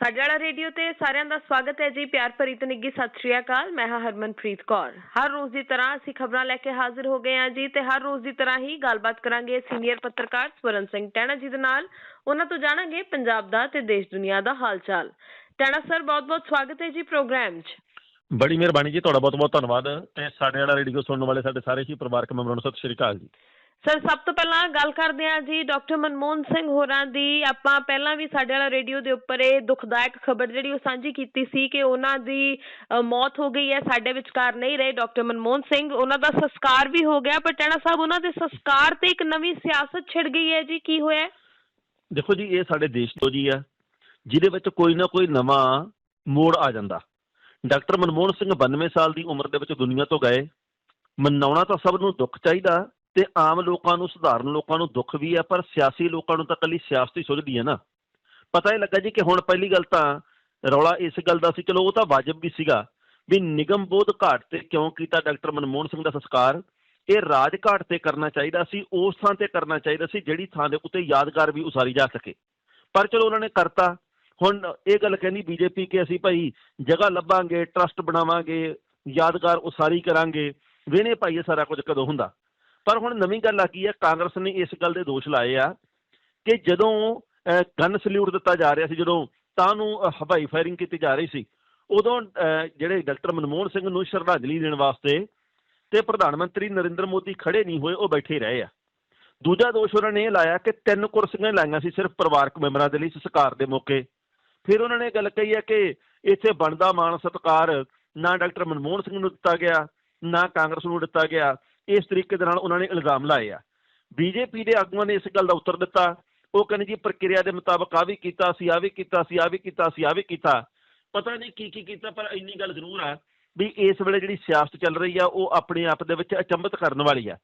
ਸਾਡੇ ਵਾਲਾ ਰੇਡੀਓ ਤੇ ਸਾਰਿਆਂ ਦਾ ਸਵਾਗਤ ਹੈ ਜੀ, ਪਿਆਰ ਭਰੀ ਤੇ ਨਿੱਗੀ ਸਤਿ ਸ਼੍ਰੀ ਅਕਾਲ। ਮੈਂ ਹਾਂ ਹਰਮਨਪ੍ਰੀਤ ਕੌਰ। ਹਰ ਰੋਜ਼ ਦੀ ਤਰ੍ਹਾਂ ਅਸੀਂ ਖਬਰਾਂ ਲੈ ਕੇ ਹਾਜ਼ਰ ਹੋ ਗਏ ਹਾਂ ਜੀ ਤੇ ਹਰ ਰੋਜ਼ ਦੀ ਤਰ੍ਹਾਂ ਹੀ ਗੱਲਬਾਤ ਕਰਾਂਗੇ ਸੀਨੀਅਰ ਪੱਤਰਕਾਰ ਸਵਰਨ ਸਿੰਘ ਟੈਣਾ ਜੀ ਦੇ ਨਾਲ। ਉਹਨਾਂ ਤੋਂ ਜਾਣਾਂਗੇ ਪੰਜਾਬ ਦਾ ਤੇ ਦੇਸ਼ ਦੁਨੀਆ ਦਾ ਹਾਲ ਚਾਲ ਟੈਣਾ ਸਰ, ਬਹੁਤ-ਬਹੁਤ ਸਵਾਗਤ ਹੈ ਜੀ ਪ੍ਰੋਗਰਾਮ 'ਚ। ਬੜੀ ਮਿਹਰਬਾਨੀ ਜੀ, ਤੁਹਾਡਾ ਬਹੁਤ ਬਹੁਤ ਧੰਨਵਾਦ ਤੇ ਸਾਡੇ ਵਾਲਾ ਰੇਡੀਓ ਸੁਣਨ ਵਾਲੇ ਸਾਡੇ ਸਾਰੇ ਹੀ ਪਰਿਵਾਰਕ ਮੈਂਬਰਾਂ ਨੂੰ ਸਤਿ ਸ਼੍ਰੀ ਅਕਾਲ ਜੀ। ਸਰ ਸਭ ਤੋਂ ਪਹਿਲਾਂ ਗੱਲ ਕਰਦੇ ਹਾਂ ਜੀ ਡਾਕਟਰ ਮਨਮੋਹਨ ਸਿੰਘ ਹੋਰਾਂ ਦੀ। ਆਪਾਂ ਪਹਿਲਾਂ ਵੀ ਸਾਡੇ ਵਾਲਾ ਰੇਡੀਓ ਦੇ ਉੱਪਰ ਇਹ ਦੁਖਦਾਇਕ ਖਬਰ ਜਿਹੜੀ ਉਹ ਸਾਂਝੀ ਕੀਤੀ ਸੀ ਕਿ ਉਹਨਾਂ ਦੀ ਅ, ਮੌਤ ਹੋ ਗਈ ਹੈ ਸਾਡੇ ਵਿਚਕਾਰ ਨਹੀਂ ਰਹੇ ਡਾਕਟਰ ਮਨਮੋਹਨ ਸਿੰਘ। ਉਹਨਾਂ ਦਾ ਸੰਸਕਾਰ ਵੀ ਹੋ ਗਿਆ ਪਰ ਟੈਣਾ ਸਾਹਿਬ ਉਹਨਾਂ ਦੇ ਸੰਸਕਾਰ ਤੇ ਇੱਕ ਨਵੀਂ ਸਿਆਸਤ ਛਿੜ ਗਈ ਹੈ ਜੀ। ਕੀ ਹੋਇਆ? ਹੈ? ਦੇਖੋ ਜੀ ਇਹ ਸਾਡੇ ਦੇਸ਼ ਤੋਂ ਜੀ ਆ ਜਿਹਦੇ ਵਿੱਚ ਕੋਈ ਨਾ ਕੋਈ ਨਵਾਂ ਮੋੜ ਆ ਜਾਂਦਾ। ਡਾਕਟਰ ਮਨਮੋਹਨ ਸਿੰਘ 92 ਸਾਲ ਦੀ ਉਮਰ ਦੇ ਵਿੱਚ ਦੁਨੀਆ ਤੋਂ ਗਏ। ਮਨਾਉਣਾ ਤਾਂ ਸਭ ਨੂੰ ਦੁੱਖ ਚਾਹੀਦਾ। ਤੇ ਆਮ ਲੋਕਾਂ ਨੂੰ, ਸਧਾਰਨ ਲੋਕਾਂ ਨੂੰ ਦੁੱਖ ਵੀ ਆ, ਪਰ ਸਿਆਸੀ ਲੋਕਾਂ ਨੂੰ ਤਾਂ ਕੱਲੀ ਸਿਆਸਤ ਹੀ ਸੁਝਦੀ ਹੈ ਨਾ। ਪਤਾ ਹੀ ਲੱਗਾ ਜੀ ਕਿ ਹੁਣ ਪਹਿਲੀ ਗੱਲ ਤਾਂ ਰੌਲਾ ਇਸ ਗੱਲ ਦਾ ਸੀ, ਚਲੋ ਉਹ ਤਾਂ ਵਾਜਬ ਵੀ ਸੀਗਾ ਵੀ ਨਿਗਮ ਬੋਧ ਘਾਟ ਤੇ ਕਿਉਂ ਕੀਤਾ ਡਾਕਟਰ ਮਨਮੋਹਨ ਸਿੰਘ ਦਾ ਸੰਸਕਾਰ? ਇਹ ਰਾਜ ਘਾਟ ਤੇ ਕਰਨਾ ਚਾਹੀਦਾ ਸੀ, ਉਸ ਥਾਂ ਤੇ ਕਰਨਾ ਚਾਹੀਦਾ ਸੀ ਜਿਹੜੀ ਥਾਂ ਦੇ ਉੱਤੇ ਯਾਦਗਾਰ ਵੀ ਉਸਾਰੀ ਜਾ ਸਕੇ। ਪਰ ਚਲੋ ਉਹਨਾਂ ਨੇ ਕਰਤਾ। ਹੁਣ ਇਹ ਗੱਲ ਕਹਿੰਦੀ ਬੀਜੇਪੀ ਕਿ ਅਸੀਂ ਭਾਈ ਜਗ੍ਹਾ ਲੱਭਾਂਗੇ, ਟਰਸਟ ਬਣਾਵਾਂਗੇ, ਯਾਦਗਾਰ ਉਸਾਰੀ ਕਰਾਂਗੇ ਵੇਨੇ ਭਾਈ ਇਹ ਸਾਰਾ ਕੁਝ ਕਦੋਂ ਹੁੰਦਾ? ਪਰ ਹੁਣ ਨਵੀਂ ਗੱਲ ਆ ਗਈ ਹੈ, ਕਾਂਗਰਸ ਨੇ ਇਸ ਗੱਲ ਦੇ ਦੋਸ਼ ਲਾਏ ਆ ਕਿ ਜਦੋਂ ਗਨ ਸਲੂਟ ਦਿੱਤਾ ਜਾ ਰਿਹਾ ਸੀ, ਜਦੋਂ ਤਾਂ ਨੂੰ ਹਵਾਈ ਫਾਇਰਿੰਗ ਕੀਤੀ ਜਾ ਰਹੀ ਸੀ, ਉਦੋਂ ਜਿਹੜੇ ਡਾਕਟਰ ਮਨਮੋਹਨ ਸਿੰਘ ਨੂੰ ਸ਼ਰਧਾਂਜਲੀ ਦੇਣ ਵਾਸਤੇ ਤੇ ਪ੍ਰਧਾਨ ਮੰਤਰੀ ਨਰਿੰਦਰ ਮੋਦੀ ਖੜੇ ਨਹੀਂ ਹੋਏ, ਉਹ ਬੈਠੇ ਰਹੇ ਆ। ਦੂਜਾ ਦੋਸ਼ ਉਹਨਾਂ ਨੇ ਇਹ ਲਾਇਆ ਕਿ ਤਿੰਨ ਕੁਰਸੀਆਂ ਲਾਈਆਂ ਸੀ, ਸਿਰਫ ਪਰਿਵਾਰਕ ਮੈਂਬਰਾਂ ਦੇ ਲਈ, ਸੰਸਕਾਰ ਦੇ ਮੌਕੇ। ਫਿਰ ਉਹਨਾਂ ਨੇ ਇਹ ਗੱਲ ਕਹੀ ਹੈ ਕਿ ਇੱਥੇ ਬਣਦਾ ਮਾਣ ਸਤਿਕਾਰ ਨਾ ਡਾਕਟਰ ਮਨਮੋਹਨ ਸਿੰਘ ਨੂੰ ਦਿੱਤਾ ਗਿਆ, ਨਾ ਕਾਂਗਰਸ ਨੂੰ ਦਿੱਤਾ ਗਿਆ ਇਸ ਤਰੀਕੇ ਦੇ ਨਾਲ ਉਹਨਾਂ ਨੇ ਇਲਜ਼ਾਮ ਲਾਏ ਆ। ਬੀਜੇਪੀ ਦੇ ਆਗੂਆਂ ਨੇ ਇਸ ਗੱਲ ਦਾ ਉੱਤਰ ਦਿੱਤਾ। ਉਹ ਕਹਿੰਦੇ ਜੀ ਪ੍ਰਕਿਰਿਆ ਦੇ ਮੁਤਾਬਕ ਆ ਵੀ ਕੀਤਾ ਸੀ ਆ ਵੀ ਕੀਤਾ ਸੀ ਆ ਵੀ ਕੀਤਾ ਸੀ ਆ ਵੀ ਕੀਤਾ। ਪਤਾ ਨਹੀਂ ਕੀ ਕੀ ਕੀਤਾ, ਪਰ ਇੰਨੀ ਗੱਲ ਜ਼ਰੂਰ ਆ ਵੀ ਇਸ ਵੇਲੇ ਜਿਹੜੀ ਸਿਆਸਤ ਚੱਲ ਰਹੀ ਆ, ਉਹ ਆਪਣੇ ਆਪ ਦੇ ਵਿੱਚ ਅਚੰਭਤ ਕਰਨ ਵਾਲੀ ਆ।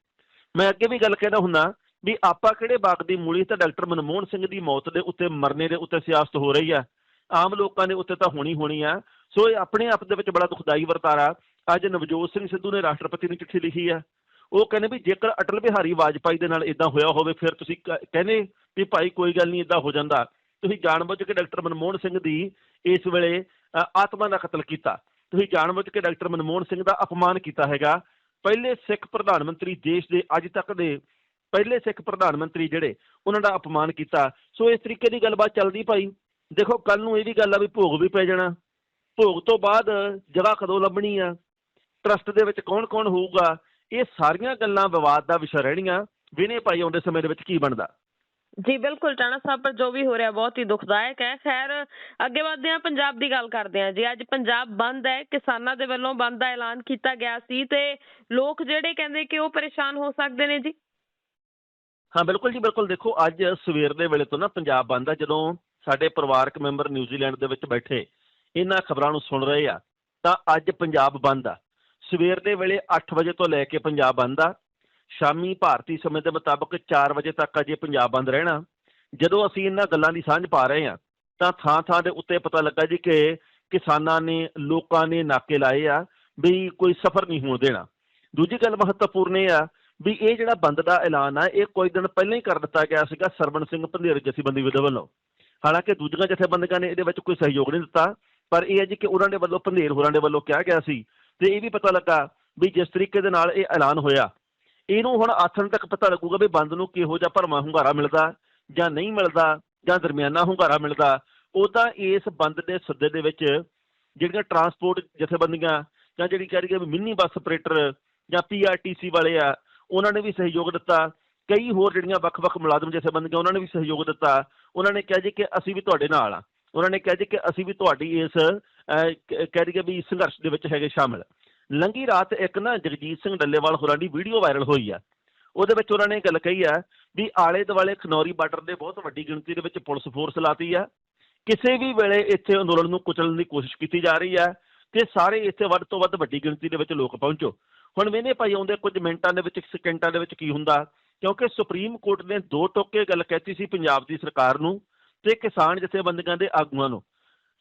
ਮੈਂ ਅੱਗੇ ਵੀ ਗੱਲ ਕਹਿੰਦਾ ਹੁੰਦਾ ਵੀ ਆਪਾਂ ਕਿਹੜੇ ਬਾਗ ਦੀ ਮੂਲੀ ਤਾਂ ਡਾਕਟਰ ਮਨਮੋਹਨ ਸਿੰਘ ਦੀ ਮੌਤ ਦੇ ਉੱਤੇ, ਮਰਨੇ ਦੇ ਉੱਤੇ ਸਿਆਸਤ ਹੋ ਰਹੀ ਆ? ਆਮ ਲੋਕਾਂ ਦੇ ਉੱਤੇ ਤਾਂ ਹੋਣੀ ਹੋਣੀ ਆ। ਸੋ ਇਹ ਆਪਣੇ ਆਪ ਦੇ ਵਿੱਚ ਬੜਾ ਦੁਖਦਾਈ ਵਰਤਾਰਾ। ਅੱਜ ਨਵਜੋਤ ਸਿੰਘ ਸਿੱਧੂ ਨੇ ਰਾਸ਼ਟਰਪਤੀ ਨੂੰ ਚਿੱਠੀ ਲਿਖੀ ਆ। ਉਹ ਕਹਿੰਦੇ ਵੀ ਜੇਕਰ ਅਟਲ ਬਿਹਾਰੀ ਵਾਜਪਾਈ ਦੇ ਨਾਲ ਇਦਾਂ ਹੋਇਆ ਹੋਵੇ, ਫਿਰ ਤੁਸੀਂ ਕ- ਕਹਿੰਦੇ ਵੀ ਭਾਈ ਕੋਈ ਗੱਲ ਨਹੀਂ ਇਦਾਂ ਹੋ ਜਾਂਦਾ। ਤੁਸੀਂ ਜਾਣਬੁੱਝ ਕੇ ਡਾਕਟਰ ਮਨਮੋਹਨ ਸਿੰਘ ਦੀ ਇਸ ਵੇਲੇ ਆਤਮਾ ਦਾ ਕਤਲ ਕੀਤਾ। ਤੁਸੀਂ ਜਾਣਬੁੱਝ ਕੇ ਡਾਕਟਰ ਮਨਮੋਹਨ ਸਿੰਘ ਦਾ ਅਪਮਾਨ ਕੀਤਾ ਹੈਗਾ। ਪਹਿਲੇ ਸਿੱਖ ਪ੍ਰਧਾਨ ਮੰਤਰੀ ਦੇਸ਼ ਦੇ ਅੱਜ ਤੱਕ ਦੇ ਪਹਿਲੇ ਸਿੱਖ ਪ੍ਰਧਾਨ ਮੰਤਰੀ ਜਿਹੜੇ, ਉਹਨਾਂ ਦਾ ਅਪਮਾਨ ਕੀਤਾ। ਸੋ ਇਸ ਤਰੀਕੇ ਦੀ ਗੱਲਬਾਤ ਚੱਲਦੀ ਭਾਈ। ਦੇਖੋ ਕੱਲ ਨੂੰ ਇਹ ਵੀ ਗੱਲ ਆ ਵੀ ਭੋਗ ਵੀ ਪੈ ਜਾਣਾ। ਭੋਗ ਤੋਂ ਬਾਅਦ ਜਗ੍ਹਾ ਕਦੋਂ ਲੱਭਣੀ ਆ? ਟਰਸਟ ਦੇ ਵਿੱਚ ਕੌਣ-ਕੌਣ ਹੋਊਗਾ? ਇਹ ਸਾਰੀਆਂ ਗੱਲਾਂ ਵਿਵਾਦ ਦਾ ਵਿਸ਼ਾ ਰਹਿਣੀਆਂ। ਵਿਨੇ ਭਾਈ ਆਉਂਦੇ ਸਮੇਂ ਦੇ ਵਿੱਚ ਕੀ ਬਣਦਾ? ਜੀ ਬਿਲਕੁਲ ਟਾਣਾ ਸਾਹਿਬ ਪਰ ਜੋ ਵੀ ਹੋ ਰਿਹਾ ਬਹੁਤ ਹੀ ਦੁਖਦਾਇਕ ਹੈ। ਖੈਰ ਅੱਗੇ ਵਧਦੇ ਹਾਂ ਪੰਜਾਬ ਦੀ ਗੱਲ ਕਰਦੇ ਹਾਂ। ਜੀ ਅੱਜ ਪੰਜਾਬ ਬੰਦ ਹੈ ਕਿਸਾਨਾਂ ਦੇ ਵੱਲੋਂ ਬੰਦ ਦਾ ਐਲਾਨ ਕੀਤਾ ਗਿਆ ਸੀ ਤੇ ਲੋਕ ਜਿਹੜੇ ਕਹਿੰਦੇ ਕਿ ਉਹ ਪਰੇਸ਼ਾਨ ਹੋ ਸਕਦੇ ਨੇ ਜੀ। ਹਾਂ ਬਿਲਕੁਲ ਜੀ ਬਿਲਕੁਲ। ਦੇਖੋ ਅੱਜ ਸਵੇਰ ਦੇ ਵੇਲੇ ਤੋਂ ਨਾ ਪੰਜਾਬ ਬੰਦ ਆ। ਜਦੋਂ ਸਾਡੇ ਪਰਿਵਾਰਕ ਮੈਂਬਰ ਨਿਊਜ਼ੀਲੈਂਡ ਦੇ ਵਿੱਚ ਬੈਠੇ ਇਹਨਾਂ ਖਬਰਾਂ ਨੂੰ ਸੁਣ ਰਹੇ ਆ ਤਾਂ ਅੱਜ ਪੰਜਾਬ ਬੰਦ ਆ। ਸਵੇਰ ਦੇ ਵੇਲੇ 8 ਵਜੇ ਤੋਂ ਲੈ ਕੇ ਪੰਜਾਬ ਬੰਦ ਆ। ਸ਼ਾਮੀ ਭਾਰਤੀ ਸਮੇਂ ਦੇ ਮੁਤਾਬਕ 4 ਵਜੇ ਤੱਕ ਅਜੇ ਪੰਜਾਬ ਬੰਦ ਰਹਿਣਾ। ਜਦੋਂ ਅਸੀਂ ਇਹਨਾਂ ਗੱਲਾਂ ਦੀ ਸਾਂਝ ਪਾ ਰਹੇ ਹਾਂ, ਤਾਂ ਥਾਂ ਥਾਂ ਦੇ ਉੱਤੇ ਪਤਾ ਲੱਗਾ ਜੀ ਕਿ ਕਿਸਾਨਾਂ ਨੇ, ਲੋਕਾਂ ਨੇ ਨਾਕੇ ਲਾਏ ਆ ਵੀ ਕੋਈ ਸਫ਼ਰ ਨਹੀਂ ਹੋਣ ਦੇਣਾ। ਦੂਜੀ ਗੱਲ ਮਹੱਤਵਪੂਰਨ ਇਹ ਆ ਵੀ ਇਹ ਜਿਹੜਾ ਬੰਦ ਦਾ ਐਲਾਨ ਆ, ਇਹ ਕੋਈ ਦਿਨ ਪਹਿਲਾਂ ਹੀ ਕਰ ਦਿੱਤਾ ਗਿਆ ਸੀਗਾ ਸਰਵਣ ਸਿੰਘ ਭੰਦੇਰ ਜਥੇਬੰਦੀ ਦੇ ਵੱਲੋਂ। ਹਾਲਾਂਕਿ ਦੂਜੀਆਂ ਜਥੇਬੰਦੀਆਂ ਨੇ ਇਹਦੇ ਵਿੱਚ ਕੋਈ ਸਹਿਯੋਗ ਨਹੀਂ ਦਿੱਤਾ, ਪਰ ਇਹ ਹੈ ਜੀ ਕਿ ਉਹਨਾਂ ਦੇ ਵੱਲੋਂ ਪੰਧੇਰ ਹੋਰਾਂ ਦੇ ਵੱਲੋਂ ਕਿਹਾ ਗਿਆ ਸੀ ਤੇ ਇਹ ਵੀ ਪਤਾ ਲੱਗਾ ਵੀ ਜਿਸ ਤਰੀਕੇ ਦੇ ਨਾਲ ਇਹ ਐਲਾਨ ਹੋਇਆ, ਇਹਨੂੰ ਹੁਣ ਆਥਣ ਤੱਕ ਪਤਾ ਲੱਗੂਗਾ ਵੀ ਬੰਦ ਨੂੰ ਕਿਹੋ ਜਿਹਾ ਭਰਮਾ ਹੁੰਗਾਰਾ ਮਿਲਦਾ ਜਾਂ ਨਹੀਂ ਮਿਲਦਾ ਜਾਂ ਦਰਮਿਆਨਾ ਹੁੰਗਾਰਾ ਮਿਲਦਾ। ਉਹਦਾ ਇਸ ਬੰਦ ਦੇ ਸੱਦੇ ਦੇ ਵਿੱਚ ਜਿਹੜੀਆਂ ਟਰਾਂਸਪੋਰਟ ਜਥੇਬੰਦੀਆਂ ਜਾਂ ਜਿਹੜੀ ਕਹਿ ਰਹੀ ਹੈ ਵੀ ਮਿੰਨੀ ਬੱਸ ਆਪਰੇਟਰ ਜਾਂ ਪੀਆਰਟੀਸੀ ਵਾਲੇ ਆ, ਉਹਨਾਂ ਨੇ ਵੀ ਸਹਿਯੋਗ ਦਿੱਤਾ। ਕਈ ਹੋਰ ਜਿਹੜੀਆਂ ਵੱਖ-ਵੱਖ ਮੁਲਾਜ਼ਮ ਜਥੇਬੰਦੀਆਂ, ਉਹਨਾਂ ਨੇ ਵੀ ਸਹਿਯੋਗ ਦਿੱਤਾ। ਉਹਨਾਂ ਨੇ ਕਿਹਾ ਜੀ ਕਿ ਅਸੀਂ ਵੀ ਤੁਹਾਡੇ ਨਾਲ ਆ। ਉਹਨਾਂ ਨੇ ਕਿਹਾ ਜੀ ਕਿ ਅਸੀਂ ਵੀ ਤੁਹਾਡੀ ਇਸ ਕ- ਕਹਿ ਰਹੀ ਹੈ ਵੀ ਸੰਘਰਸ਼ ਦੇ ਵਿੱਚ ਹੈਗੇ ਸ਼ਾਮਿਲ। ਲੰਗੀ ਰਾਤ ਇੱਕ ਨਾ ਜਗਜੀਤ ਸਿੰਘ ਡੱਲੇਵਾਲ ਹੋਰਾਂ ਦੀ ਵੀਡੀਓ ਵਾਇਰਲ ਹੋਈ ਆ। ਉਹਦੇ ਵਿੱਚ ਉਹਨਾਂ ਨੇ ਇਹ ਗੱਲ ਕਹੀ ਆ ਵੀ ਆਲੇ ਦੁਆਲੇ ਖਨੌਰੀ ਬਾਰਡਰ ਦੇ ਬਹੁਤ ਵੱਡੀ ਗਿਣਤੀ ਦੇ ਵਿੱਚ ਪੁਲਿਸ ਫੋਰਸ ਲਾਤੀ ਆ। ਕਿਸੇ ਵੀ ਵੇਲੇ ਇੱਥੇ ਅੰਦੋਲਨ ਨੂੰ ਕੁਚਲਣ ਦੀ ਕੋਸ਼ਿਸ਼ ਕੀਤੀ ਜਾ ਰਹੀ ਹੈ ਤੇ ਸਾਰੇ ਇੱਥੇ ਵੱਧ ਤੋਂ ਵੱਧ ਵੱਡੀ ਗਿਣਤੀ ਦੇ ਵਿੱਚ ਲੋਕ ਪਹੁੰਚੋ। ਹੁਣ ਮੈਨੇ ਭਾਈ ਆਉਂਦੇ ਕੁਝ ਮਿੰਟਾਂ ਦੇ ਵਿੱਚ ਸਕਿੰਟਾਂ ਦੇ ਵਿੱਚ ਕੀ ਹੁੰਦਾ? ਕਿਉਂਕਿ ਸੁਪਰੀਮ ਕੋਰਟ ਨੇ ਦੋ ਟੋਕੇ ਗੱਲ ਕਹਿਤੀ ਸੀ ਪੰਜਾਬ ਦੀ ਸਰਕਾਰ ਨੂੰ ਤੇ ਕਿਸਾਨ ਜਥੇਬੰਦੀਆਂ ਦੇ ਆਗੂਆਂ ਨੂੰ।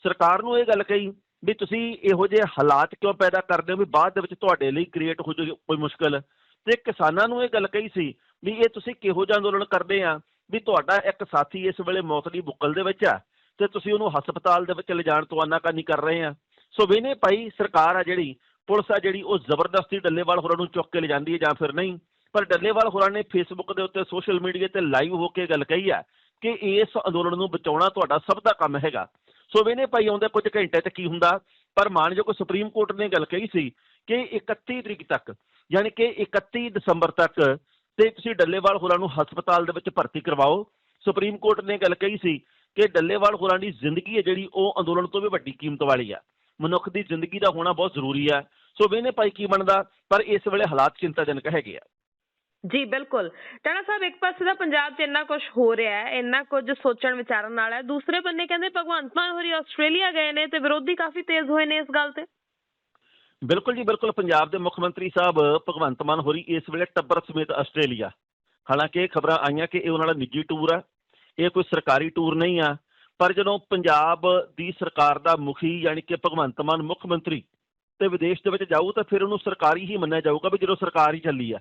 ਸਰਕਾਰ ਨੂੰ ਇਹ ਗੱਲ ਕਹੀ ਵੀ ਤੁਸੀਂ ਇਹੋ ਜਿਹੇ ਹਾਲਾਤ ਕਿਉਂ ਪੈਦਾ ਕਰਦੇ ਹੋ ਵੀ ਬਾਅਦ ਦੇ ਵਿੱਚ ਤੁਹਾਡੇ ਲਈ ਕ੍ਰੀਏਟ ਹੋ ਜਾਵੇ ਕੋਈ ਮੁਸ਼ਕਲ? ਤੇ ਕਿਸਾਨਾਂ ਨੂੰ ਇਹ ਗੱਲ ਕਹੀ ਸੀ ਵੀ ਇਹ ਤੁਸੀਂ ਕਿਹੋ ਜਿਹਾ ਅੰਦੋਲਨ ਕਰਦੇ ਆ ਵੀ ਤੁਹਾਡਾ ਇੱਕ ਸਾਥੀ ਇਸ ਵੇਲੇ ਮੌਤ ਦੀ ਬੁੱਕਲ ਦੇ ਵਿੱਚ ਆ ਤੇ ਤੁਸੀਂ ਉਹਨੂੰ ਹਸਪਤਾਲ ਦੇ ਵਿੱਚ ਲਿਜਾਣ ਤੋਂ ਆਨਾਕਾਨੀ ਕਰ ਰਹੇ ਆ। ਸੋ ਵੇਨੇ ਭਾਈ ਸਰਕਾਰ ਆ ਜਿਹੜੀ, ਪੁਲਿਸ ਆ ਜਿਹੜੀ ਉਹ ਜ਼ਬਰਦਸਤੀ ਡੱਲੇਵਾਲ ਹੋਰਾਂ ਨੂੰ ਚੁੱਕ ਕੇ ਲਿਜਾਂਦੀ ਹੈ ਜਾਂ ਫਿਰ ਨਹੀਂ। ਪਰ ਡੱਲੇਵਾਲ ਹੋਰਾਂ ਨੇ ਫੇਸਬੁੱਕ ਦੇ ਉੱਤੇ ਸੋਸ਼ਲ ਮੀਡੀਆ ਤੇ ਲਾਈਵ ਹੋ ਕੇ ਗੱਲ ਕਹੀ ਆ ਕਿ ਇਸ ਅੰਦੋਲਨ ਨੂੰ ਬਚਾਉਣਾ ਤੁਹਾਡਾ ਸਭ ਦਾ ਕੰਮ ਹੈਗਾ। ਸੋ ਵੇਨੇ ਭਾਈ ਆਉਂਦੇ ਕੁਝ ਘੰਟੇ ਤੇ ਕੀ ਹੁੰਦਾ? ਪਰ ਮਾਨਯੋਗ ਸੁਪਰੀਮ ਕੋਰਟ ਨੇ ਗੱਲ ਕਹੀ ਸੀ ਕਿ 31 ਤਰੀਕ ਤੱਕ, ਯਾਨੀ ਕਿ 31 ਦਸੰਬਰ ਤੱਕ ਤੇ ਤੁਸੀਂ ਡੱਲੇਵਾਲ ਹੋਰਾਂ ਨੂੰ ਹਸਪਤਾਲ ਦੇ ਵਿੱਚ ਭਰਤੀ ਕਰਵਾਓ। ਸੁਪਰੀਮ ਕੋਰਟ ਨੇ ਗੱਲ ਕਹੀ ਸੀ ਕਿ ਡੱਲੇਵਾਲ ਹੋਰਾਂ ਦੀ ਜ਼ਿੰਦਗੀ ਹੈ ਜਿਹੜੀ ਉਹ ਅੰਦੋਲਨ ਤੋਂ ਵੀ ਵੱਡੀ ਕੀਮਤ ਵਾਲੀ ਆ। ਮਨੁੱਖ ਦੀ ਜ਼ਿੰਦਗੀ ਦਾ ਹੋਣਾ ਬਹੁਤ ਜ਼ਰੂਰੀ ਆ। ਸੋ ਵੇਨੇ ਭਾਈ ਕੀ ਬਣਦਾ? ਪਰ ਇਸ ਵੇਲੇ ਹਾਲਾਤ ਚਿੰਤਾਜਨਕ ਹੈਗੇ ਆ। ਜੀ, ਬਿਲਕੁਲ। ਟਾਣਾ ਸਾਹਿਬ ਇੱਕ ਪਾਸੇ ਦਾ ਪੰਜਾਬ 'ਚ ਇੰਨਾ ਕੁਝ ਹੋ ਰਿਹਾ ਹੈ, ਇੰਨਾ ਕੁਝ ਸੋਚਣ ਵਿਚਾਰਨ ਵਾਲਾ ਹੈ। ਦੂਸਰੇ ਬੰਨੇ ਕਹਿੰਦੇ ਭਗਵੰਤ ਮਾਨ ਹੋਰੀ ਆਸਟ੍ਰੇਲੀਆ ਗਏ ਨੇ ਤੇ ਵਿਰੋਧੀ ਕਾਫੀ ਤੇਜ਼ ਹੋਏ ਨੇ ਇਸ ਗੱਲ ਤੇ। ਬਿਲਕੁਲ ਜੀ, ਬਿਲਕੁਲ। ਪੰਜਾਬ ਦੇ ਮੁੱਖ ਮੰਤਰੀ ਸਾਹਿਬ ਭਗਵੰਤ ਮਾਨ ਹੋਰੀ ਇਸ ਵੇਲੇ ਟੱਬਰ ਸਮੇਤ ਆਸਟ੍ਰੇਲੀਆ। ਹਾਲਾਂਕਿ ਇਹ ਖਬਰਾਂ ਆਈਆਂ ਕਿ ਇਹ ਉਹਨਾਂ ਦਾ ਨਿੱਜੀ ਟੂਰ ਆ, ਇਹ ਕੋਈ ਸਰਕਾਰੀ ਟੂਰ ਨਹੀਂ ਆ, ਪਰ ਜਦੋਂ ਪੰਜਾਬ ਦੀ ਸਰਕਾਰ ਦਾ ਮੁਖੀ ਯਾਨੀ ਕਿ ਭਗਵੰਤ ਮਾਨ ਮੁੱਖ ਮੰਤਰੀ ਤੇ ਵਿਦੇਸ਼ ਦੇ ਵਿੱਚ ਜਾਊ ਤਾਂ ਫਿਰ ਉਹਨੂੰ ਸਰਕਾਰੀ ਹੀ ਮੰਨਿਆ ਜਾਊਗਾ ਵੀ ਜਦੋਂ ਸਰਕਾਰ ਹੀ ਚੱਲੀ ਆ।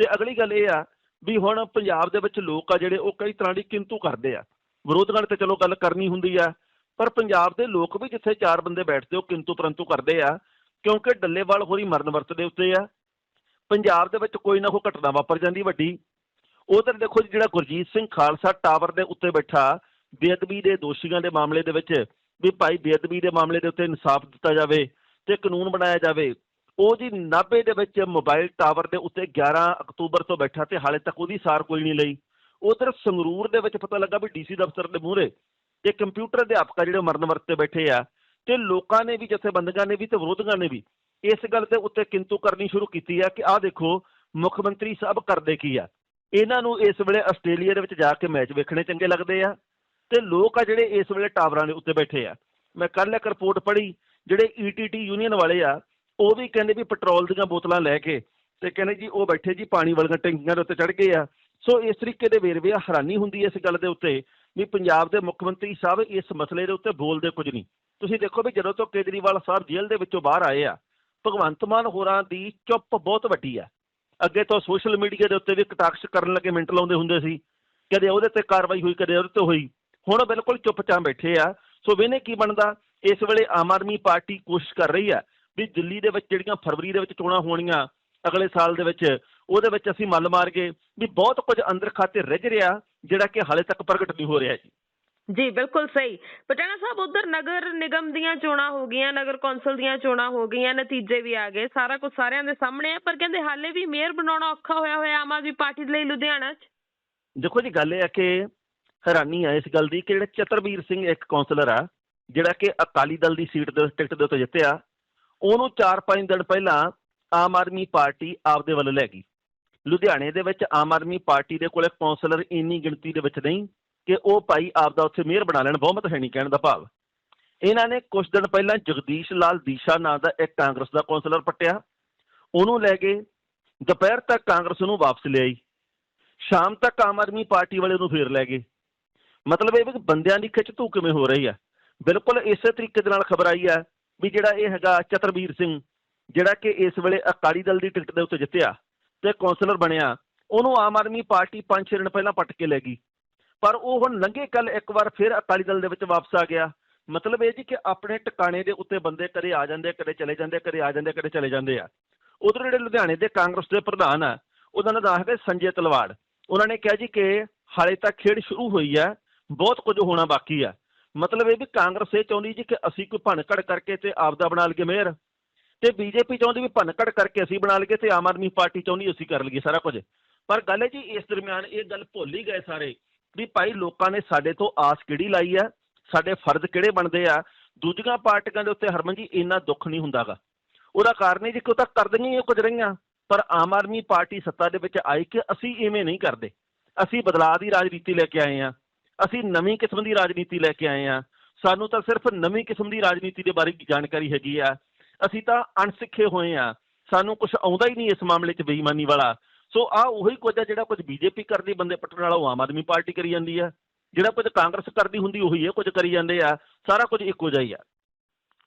ਤੇ ਅਗਲੀ ਗੱਲ ਇਹ ਆ ਵੀ ਹੁਣ ਪੰਜਾਬ ਦੇ ਵਿੱਚ ਲੋਕ ਆ ਜਿਹੜੇ ਉਹ ਕਈ ਤਰ੍ਹਾਂ ਦੀ ਕਿੰਤੂ ਕਰਦੇ ਆ। ਵਿਰੋਧੀਆਂ ਨੇ ਤੇ ਚਲੋ ਗੱਲ ਕਰਨੀ ਹੁੰਦੀ ਆ, ਪਰ ਪੰਜਾਬ ਦੇ ਲੋਕ ਵੀ ਜਿੱਥੇ ਚਾਰ ਬੰਦੇ ਬੈਠਦੇ ਉਹ ਕਿੰਤੂ ਪਰੰਤੂ ਕਰਦੇ ਆ, ਕਿਉਂਕਿ ਡੱਲੇਵਾਲ ਹੋਰੀ ਮਰਨ ਵਰਤ ਦੇ ਉੱਤੇ ਆ। ਪੰਜਾਬ ਦੇ ਵਿੱਚ ਕੋਈ ਨਾ ਕੋਈ ਘਟਨਾ ਵਾਪਰ ਜਾਂਦੀ ਵੱਡੀ। ਉਧਰ ਦੇਖੋ ਜੀ ਜਿਹੜਾ ਗੁਰਜੀਤ ਸਿੰਘ ਖਾਲਸਾ ਟਾਵਰ ਦੇ ਉੱਤੇ ਬੈਠਾ, ਬੇਅਦਬੀ ਦੇ ਦੋਸ਼ੀਆਂ ਦੇ ਮਾਮਲੇ ਦੇ ਵਿੱਚ ਵੀ ਭਾਈ ਬੇਅਦਬੀ ਦੇ ਮਾਮਲੇ ਦੇ ਉੱਤੇ ਇਨਸਾਫ ਦਿੱਤਾ ਜਾਵੇ ਤੇ ਕਾਨੂੰਨ ਬਣਾਇਆ ਜਾਵੇ ਉਹ ਜੀ ਨਾਭੇ ਦੇ ਵਿੱਚ ਮੋਬਾਈਲ ਟਾਵਰ ਦੇ ਉੱਤੇ 11 ਅਕਤੂਬਰ ਤੋਂ ਬੈਠਾ ਤੇ ਹਾਲੇ ਤੱਕ ਉਹਦੀ ਸਾਰ ਕੋਈ ਨਹੀਂ ਲਈ। ਉਧਰ ਸੰਗਰੂਰ ਦੇ ਵਿੱਚ ਪਤਾ ਲੱਗਾ ਵੀ ਡੀਸੀ ਦਫ਼ਤਰ ਦੇ ਮੂਹਰੇ ਇਹ ਕੰਪਿਊਟਰ ਅਧਿਆਪਕ ਆ ਜਿਹੜੇ ਮਰਨ ਵਰਤ ਤੇ ਬੈਠੇ ਆ ਤੇ ਲੋਕਾਂ ਨੇ ਵੀ, ਜਥੇਬੰਦੀਆਂ ਨੇ ਵੀ ਤੇ ਵਿਰੋਧੀਆਂ ਨੇ ਵੀ ਇਸ ਗੱਲ ਦੇ ਉੱਤੇ ਕਿੰਤੂ ਕਰਨੀ ਸ਼ੁਰੂ ਕੀਤੀ ਆ ਕਿ ਆਹ ਦੇਖੋ, ਮੁੱਖ ਮੰਤਰੀ ਸਾਹਿਬ ਕਰਦੇ ਕੀ ਆ? ਇਹਨਾਂ ਨੂੰ ਇਸ ਵੇਲੇ ਆਸਟ੍ਰੇਲੀਆ ਦੇ ਵਿੱਚ ਜਾ ਕੇ ਮੈਚ ਵੇਖਣੇ ਚੰਗੇ ਲੱਗਦੇ ਆ ਤੇ ਲੋਕ ਆ ਜਿਹੜੇ ਇਸ ਵੇਲੇ ਟਾਵਰਾਂ ਦੇ ਉੱਤੇ ਬੈਠੇ ਆ। ਮੈਂ ਕੱਲ ਇੱਕ ਰਿਪੋਰਟ ਪੜ੍ਹੀ ਜਿਹੜੇ ਈਟੀਟੀ ਯੂਨੀਅਨ ਵਾਲੇ ਆ ਉਹ ਵੀ ਕਹਿੰਦੇ ਵੀ ਪੈਟਰੋਲ ਦੀਆਂ ਬੋਤਲਾਂ ਲੈ ਕੇ ਤੇ ਕਹਿੰਦੇ ਜੀ ਉਹ ਬੈਠੇ ਜੀ ਪਾਣੀ ਵਾਲੀਆਂ ਟੈਂਕੀਆਂ ਦੇ ਉੱਤੇ ਚੜ ਗਏ ਆ। ਸੋ ਇਸ ਤਰੀਕੇ ਦੇ ਵੇਰਵੇ ਆ, ਹੈਰਾਨੀ ਹੁੰਦੀ ਹੈ ਇਸ ਗੱਲ ਦੇ ਉੱਤੇ ਵੀ ਪੰਜਾਬ ਦੇ ਮੁੱਖ ਮੰਤਰੀ ਸਾਹਿਬ ਇਸ ਮਸਲੇ ਦੇ ਉੱਤੇ ਬੋਲਦੇ ਕੁਝ ਨਹੀਂ। ਤੁਸੀਂ ਦੇਖੋ ਵੀ ਜਦੋਂ ਤੋਂ ਕੇਜਰੀਵਾਲ ਸਾਹਿਬ ਜੇਲ੍ਹ ਦੇ ਵਿੱਚੋਂ ਬਾਹਰ ਆਏ ਆ, ਭਗਵੰਤ ਮਾਨ ਹੋਰਾਂ ਦੀ ਚੁੱਪ ਬਹੁਤ ਵੱਡੀ ਆ। ਅੱਗੇ ਤੋਂ ਸੋਸ਼ਲ ਮੀਡੀਆ ਦੇ ਉੱਤੇ ਵੀ ਕਟਾਕਸ਼ ਕਰਨ ਲੱਗੇ ਮਿੰਟ ਲਾਉਂਦੇ ਹੁੰਦੇ ਸੀ, ਕਦੇ ਉਹਦੇ ਤੇ ਕਾਰਵਾਈ ਹੋਈ, ਕਦੇ ਉਹਦੇ ਤੇ ਹੋਈ। ਹੁਣ ਉਹ ਬਿਲਕੁਲ ਚੁੱਪਚਾਪ ਬੈਠੇ ਆ। ਸੋ ਵੇਨੇ ਕੀ ਬਣਦਾ? ਇਸ ਵੇਲੇ ਆਮ ਆਦਮੀ ਪਾਰਟੀ ਕੋਸ਼ਿਸ਼ ਕਰ ਰਹੀ ਆ ਵੀ ਦਿੱਲੀ ਦੇ ਵਿੱਚ ਜਿਹੜੀਆਂ ਫਰਵਰੀ ਦੇ ਵਿੱਚ ਚੋਣਾਂ ਹੋਣੀਆਂ ਅਗਲੇ ਸਾਲ ਦੇ ਵਿੱਚ ਉਹਦੇ ਵਿੱਚ ਅਸੀਂ ਮੱਲ ਮਾਰ ਕੇ ਵੀ ਬਹੁਤ ਕੁਝ ਅੰਦਰ ਖਾਤੇ ਰਿੱਝ ਰਿਹਾ ਜਿਹੜਾ ਕਿ ਹਾਲੇ ਤੱਕ ਪ੍ਰਗਟ ਨਹੀਂ ਹੋ ਰਿਹਾ ਜੀ। ਜੀ ਬਿਲਕੁਲ ਸਹੀ। ਪਟਾਣਾ ਸਾਹਿਬ ਉਧਰ ਨਗਰ ਨਿਗਮ ਦੀਆਂ ਚੋਣਾਂ ਹੋ ਗਈਆਂ ਨਗਰ ਕੌਂਸਲ ਦੀਆਂ ਚੋਣਾਂ ਹੋ ਗਈਆਂ ਨਤੀਜੇ ਵੀ ਆ ਗਏ। ਸਾਰਾ ਕੁਝ ਸਾਰਿਆਂ ਦੇ ਸਾਹਮਣੇ ਆ ਪਰ ਕਹਿੰਦੇ ਹਾਲੇ ਵੀ ਮੇਅਰ ਬਣਾਉਣਾ ਔਖਾ ਹੋਇਆ ਹੋਇਆ ਆਮ ਆਦਮੀ ਪਾਰਟੀ ਦੇ ਲਈ ਲੁਧਿਆਣਾ 'ਚ। ਦੇਖੋ ਜੀ ਗੱਲ ਇਹ ਹੈ ਕਿ ਹੈਰਾਨੀ ਆ ਇਸ ਗੱਲ ਦੀ ਕਿ ਜਿਹੜਾ ਚਤਰਵੀਰ ਸਿੰਘ ਇੱਕ ਕਾਉਂਸਲਰ ਆ ਜਿਹੜਾ ਕਿ ਅਕਾਲੀ ਦਲ ਦੀ ਸੀਟ ਦੇ ਟਿਕਟ ਦੇ ਉੱਤੇ ਜਿੱਤਿਆ ਉਹਨੂੰ 4-5 ਦਿਨ ਪਹਿਲਾਂ ਆਮ ਆਦਮੀ ਪਾਰਟੀ ਆਪਦੇ ਵੱਲ ਲੈ ਗਈ। ਲੁਧਿਆਣੇ ਦੇ ਵਿੱਚ ਆਮ ਆਦਮੀ ਪਾਰਟੀ ਦੇ ਕੋਲੇ ਕੌਂਸਲਰ ਇੰਨੀ ਗਿਣਤੀ ਦੇ ਵਿੱਚ ਨਹੀਂ ਕਿ ਉਹ ਭਾਈ ਆਪਦਾ ਉੱਥੇ ਮੇਅਰ ਬਣਾ ਲੈਣ, ਬਹੁਮਤ ਹੈ ਨਹੀਂ ਕਹਿਣ ਦਾ ਭਾਵ। ਇਹਨਾਂ ਨੇ ਕੁਝ ਦਿਨ ਪਹਿਲਾਂ ਜਗਦੀਸ਼ ਲਾਲ ਦੀਸ਼ਾ ਨਾਂ ਦਾ ਇੱਕ ਕਾਂਗਰਸ ਦਾ ਕੌਂਸਲਰ ਪੱਟਿਆ। ਉਹਨੂੰ ਲੈ ਕੇ ਦੁਪਹਿਰ ਤੱਕ ਕਾਂਗਰਸ ਨੂੰ ਵਾਪਸ ਲਿਆਈ ਸ਼ਾਮ ਤੱਕ ਆਮ ਆਦਮੀ ਪਾਰਟੀ ਵਾਲੇ ਨੂੰ ਫੇਰ ਲੈ ਗਏ। ਮਤਲਬ ਇਹ ਵੀ ਬੰਦਿਆਂ ਦੀ ਖਿੱਚ ਧੂ ਕਿਵੇਂ ਹੋ ਰਹੀ ਆ? ਬਿਲਕੁਲ ਇਸੇ ਤਰੀਕੇ ਦੇ ਨਾਲ ਖਬਰ ਆਈ ਆ ਵੀ ਜਿਹੜਾ ਇਹ ਹੈਗਾ ਚਤਰਵੀਰ ਸਿੰਘ, ਜਿਹੜਾ ਕਿ ਇਸ ਵੇਲੇ ਅਕਾਲੀ ਦਲ ਦੀ ਟਿਕਟ ਦੇ ਉੱਤੇ ਜਿੱਤਿਆ ਤੇ ਕੌਂਸਲਰ ਬਣਿਆ, ਉਹਨੂੰ ਆਮ ਆਦਮੀ ਪਾਰਟੀ 5-6 ਦਿਨ ਪਹਿਲਾਂ ਪੱਟ ਕੇ ਲੈ ਗਈ। ਪਰ ਉਹ ਹੁਣ ਲੰਘੇ ਕੱਲ ਇੱਕ ਵਾਰ ਫਿਰ ਅਕਾਲੀ ਦਲ ਦੇ ਵਿੱਚ ਵਾਪਸ ਆ ਗਿਆ। ਮਤਲਬ ਇਹ ਜੀ ਕਿ ਆਪਣੇ ਟਿਕਾਣੇ ਦੇ ਉੱਤੇ ਬੰਦੇ ਕਦੇ ਆ ਜਾਂਦੇ ਕਦੇ ਚਲੇ ਜਾਂਦੇ ਕਦੇ ਆ ਜਾਂਦੇ ਕਦੇ ਚਲੇ ਜਾਂਦੇ ਆ। ਉਧਰ ਜਿਹੜੇ ਲੁਧਿਆਣੇ ਦੇ ਕਾਂਗਰਸ ਦੇ ਪ੍ਰਧਾਨ ਆ, ਉਹਨਾਂ ਦਾ ਨਾਮ ਹੈਗਾ ਸੰਜੇ ਤਲਵਾੜ। ਉਹਨਾਂ ਨੇ ਕਿਹਾ ਜੀ ਕਿ ਹਾਲੇ ਤੱਕ ਖੇਡ ਸ਼ੁਰੂ ਹੋਈ ਆ, ਬਹੁਤ ਕੁਝ ਹੋਣਾ ਬਾਕੀ ਆ। ਮਤਲਬ ਇਹ ਵੀ ਕਾਂਗਰਸ ਇਹ ਚਾਹੁੰਦੀ ਜੀ ਕਿ ਅਸੀਂ ਕੋਈ ਭਣਕੜ ਕਰਕੇ ਤੇ ਆਪਦਾ ਬਣਾ ਲਈਏ ਮੇਅਰ। ਤੇ ਬੀਜੇਪੀ ਚਾਹੁੰਦੀ ਵੀ ਭਣਕੜ ਕਰਕੇ ਅਸੀਂ ਬਣਾ ਲਈਏ ਤੇ ਆਮ ਆਦਮੀ ਪਾਰਟੀ ਚਾਹੁੰਦੀ ਅਸੀਂ ਕਰ ਲਈਏ ਸਾਰਾ ਕੁਝ। ਪਰ ਗੱਲ ਹੈ ਜੀ, ਇਸ ਦਰਮਿਆਨ ਇਹ ਗੱਲ ਭੁੱਲ ਹੀ ਗਏ ਸਾਰੇ ਵੀ ਭਾਈ ਲੋਕਾਂ ਨੇ ਸਾਡੇ ਤੋਂ ਆਸ ਕਿਹੜੀ ਲਾਈ ਆ? ਸਾਡੇ ਫਰਜ਼ ਕਿਹੜੇ ਬਣਦੇ ਆ? ਦੂਜੀਆਂ ਪਾਰਟੀਆਂ ਦੇ ਉੱਤੇ ਹਰਮਨ ਜੀ ਇੰਨਾ ਦੁੱਖ ਨਹੀਂ ਹੁੰਦਾਗਾ। ਉਹਦਾ ਕਾਰਨ ਇਹ ਜੀ ਕਿ ਉਹ ਤਾਂ ਕਰਦੀਆਂ ਹੀ ਕੁਝ ਰਹੀਆਂ। ਪਰ ਆਮ ਆਦਮੀ ਪਾਰਟੀ ਸੱਤਾ ਦੇ ਵਿੱਚ ਆਈ ਕਿ ਅਸੀਂ ਇਵੇਂ ਨਹੀਂ ਕਰਦੇ। ਅਸੀਂ ਬਦਲਾਅ ਦੀ ਰਾਜਨੀਤੀ ਲੈ ਕੇ ਆਏ ਆ। ਅਸੀਂ ਨਵੀਂ ਕਿਸਮ ਦੀ ਰਾਜਨੀਤੀ ਲੈ ਕੇ ਆਏ ਆ। ਸਾਨੂੰ ਤਾਂ ਸਿਰਫ ਨਵੀਂ ਕਿਸਮ ਦੀ ਰਾਜਨੀਤੀ ਦੇ ਬਾਰੇ ਜਾਣਕਾਰੀ ਹੈਗੀ ਆ। ਅਸੀਂ ਤਾਂ ਅਣਸਿੱਖੇ ਹੋਏ ਆ। ਸਾਨੂੰ ਕੁਝ ਆਉਂਦਾ ਹੀ ਨਹੀਂ ਇਸ ਮਾਮਲੇ 'ਚ ਬੇਈਮਾਨੀ ਵਾਲਾ। ਸੋ ਆ ਉਹੀ ਕੁਝ ਆ ਜਿਹੜਾ ਕੁਝ ਬੀਜੇਪੀ ਕਰਦੀ, ਬੰਦੇ ਪੱਟਣ ਵਾਲਾ, ਉਹ ਆਮ ਆਦਮੀ ਪਾਰਟੀ ਕਰੀ ਜਾਂਦੀ ਆ। ਜਿਹੜਾ ਕੁਝ ਕਾਂਗਰਸ ਕਰਦੀ ਹੁੰਦੀ, ਉਹੀ ਇਹ ਕੁਝ ਕਰੀ ਜਾਂਦੇ ਆ। ਸਾਰਾ ਕੁਝ ਇੱਕੋ ਜਿਹਾ ਹੀ ਆ।